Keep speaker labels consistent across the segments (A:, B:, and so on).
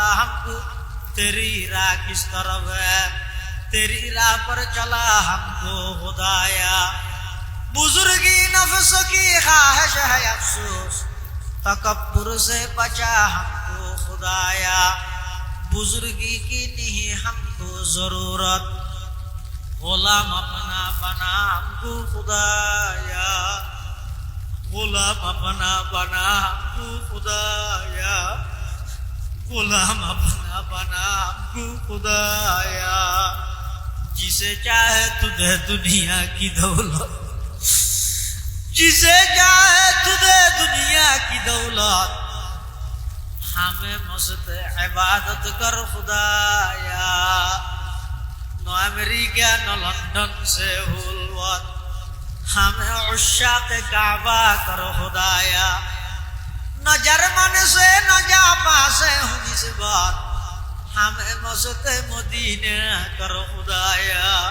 A: حق، تیری راہ کس طرف ہے؟ تیری راہ پر چلا ہم کو خدایا۔ بزرگی نفس کی خواہش ہے افسوس، تکبر سے بچا ہم کو خدایا۔ بزرگی کی نہیں ہم کو ضرورت۔ غلام اپنا بنا ہم کو خدایا۔ غلام اپنا بنا ہم کو خدایا۔ غلام اپنا بنا تو خدایا۔ جسے چاہے تو دے دنیا کی دولت۔ جسے چاہے تو دے دنیا کی دولت۔ ہمیں مست عبادت کر خدایا۔ نو امریکہ، نو لندن سے حلوت ہمیں عشاق کعبہ کر خدایا۔ نہ جرمن سے، نہ جاپا سے ہوں جذبات ہم مسجد مدینہ کرو خدایا۔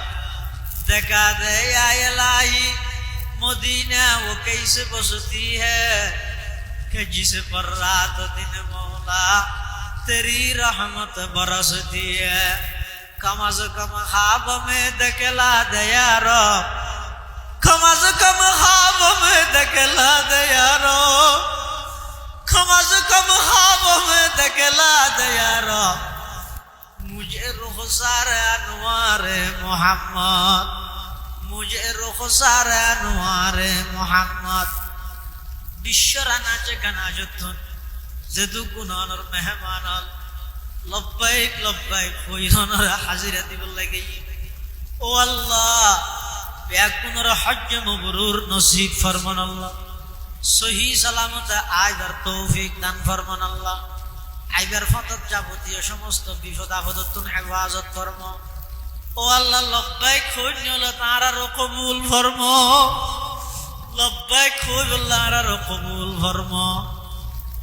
A: دکھا دے یا الہی، مدینہ وہ کیسے بستی ہے کہ جس پر رات دن مولا تیری رحمت برستی ہے۔ کم از کم خواب میں دکلا دیا رب۔ کم از کم خواب میں دکلا دیا رب۔ کم از کم خواب میں রুখসার আনোয়ারে মোহাম্মদ, মুজে রুখসার আনোয়ারে মোহাম্মদ। বিশ্বরা নাচে গানা যতন যেদু গুণনর মেহমান লব্বাইক লব্বাইক ফইরনর হাজিরা দিব লাগে। ও আল্লাহ ব্যাকুনর হজ্জ মবরুর নসিব ফরমান আল্লাহ সহি সালামত আয় তৌফিক দান ফরমান আল্লাহ আইবার ফতত যাবতীয় সমস্ত বিপদ আপদত্তুন হেফাজত ফরম ও আল্লাহ, লব্বাই লব্বাইক হইল তাঁরারও কবুল ফরম লব্বাই খুবুল্লাহ আরও কবুল ফরম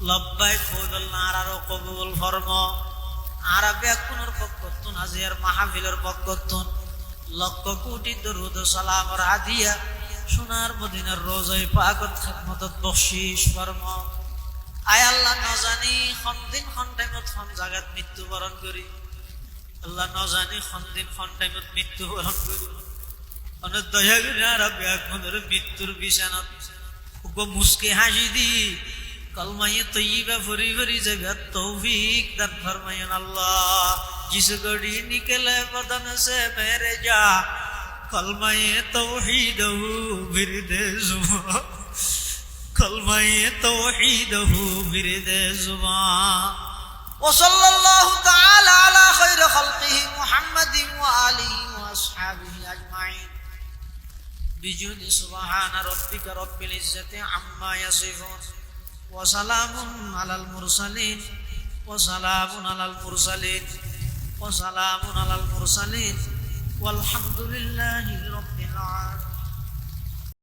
A: লব্বাই খুবুল্লাহ আরও কবুল ফরম আর ব্যাকুনের পক্ষতুন আজিয়ার মাহফিলের পক্ষতুন লক্ষ কোটি দরুদ সালাম রাদিয়া সোনার মদিনার রোজাই পাকত খেদমতত বখশিস ফরম আয় আল্লাহ নজানি সন্দিন সন টাইমত সন জাগাত মৃত্যুবরণ করি। আল্লাহ নজানি সন্দিন সন টাইমত মৃত্যুবরণ করি। অনেক দয়া করি আর ব্যাগরে মৃত্যুর বিছানত মুসকে হাসি দি, কলমাইয়ে তৈবা ভরি ভরি যাবে তৌফিক দান ফরমায়ন আল্লাহ। যিসু গড়ি নিকেলে বদন সে মেরে যা, কলমাইয়ে তৌহিদ ফির দে কলমায়ে তৌহিদহ বিরদে জুবান وصلى الله تعالى على خير خلقه محمد وآله وأصحابه أجمعين بجود سبحان ربك رب العزة عما يصفون وسلام على المرسلين وسلام على المرسلين وسلام على المرسلين والحمد لله رب